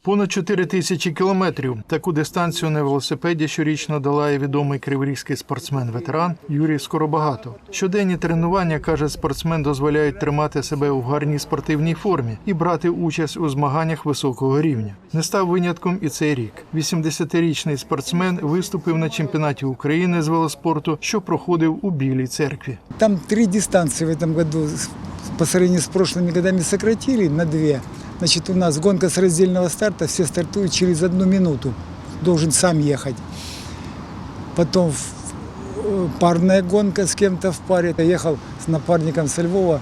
Понад 4 тисячі кілометрів. Таку дистанцію на велосипеді щорічно долає відомий криворізький спортсмен-ветеран Юрій Скоробагато. Щоденні тренування каже спортсмен дозволяють тримати себе у гарній спортивній формі і брати участь у змаганнях високого рівня. Не став винятком і цей рік. 80-річний спортсмен виступив на чемпіонаті України з велоспорту, що проходив у Білій церкві. Там три дистанции в году с- по сравнению с прошлыми годами сократили на две. Значит, у нас гонка с раздельного старта, все стартуют через одну минуту. Должен сам ехать. Потом э, парная гонка с кем-то в паре. Я ехал с напарником со Львова,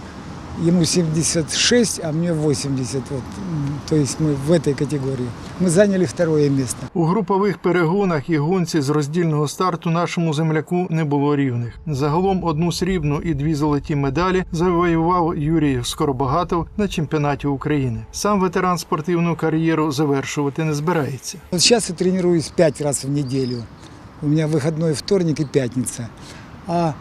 ему 76, а мне 80. Вот. М, То есть мы в этой категории. Мы заняли второе место. У групових перегонах і гонці з роздільного старту нашому земляку не було рівних. Загалом одну срібну і дві золоті медалі завоював Юрій Скоробагатов на чемпіонаті України. Сам ветеран спортивну кар'єру завершувати не збирається. Вот сейчас я тренируюсь пять раз в неделю. У меня выходной вторник и пятница. А,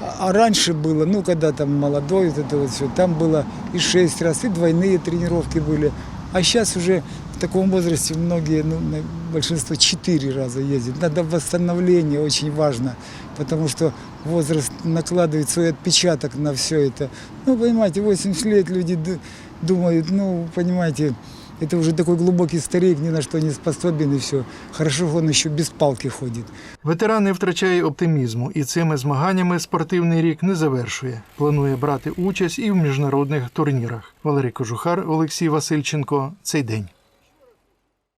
а раньше было, ну, когда там молодой, вот это вот все, там было и шесть раз, и двойные тренировки были. А сейчас уже в таком возрасте многие, ну, на- большинство четыре раза ездят. Надо восстановление, очень важно, потому что возраст накладывает свой отпечаток на все это. Ну, понимаете, 80 лет люди д- думают, ну, понимаете, это уже такой глубокий старик, ни на что не способен и все. Хорошо, он еще без палки ходит. Ветеран не втрачає оптимізму і цими змаганнями спортивний рік не завершує. Планує брати участь і в міжнародних турнірах. Валерій Кожухар, Олексій Васильченко. Цей день.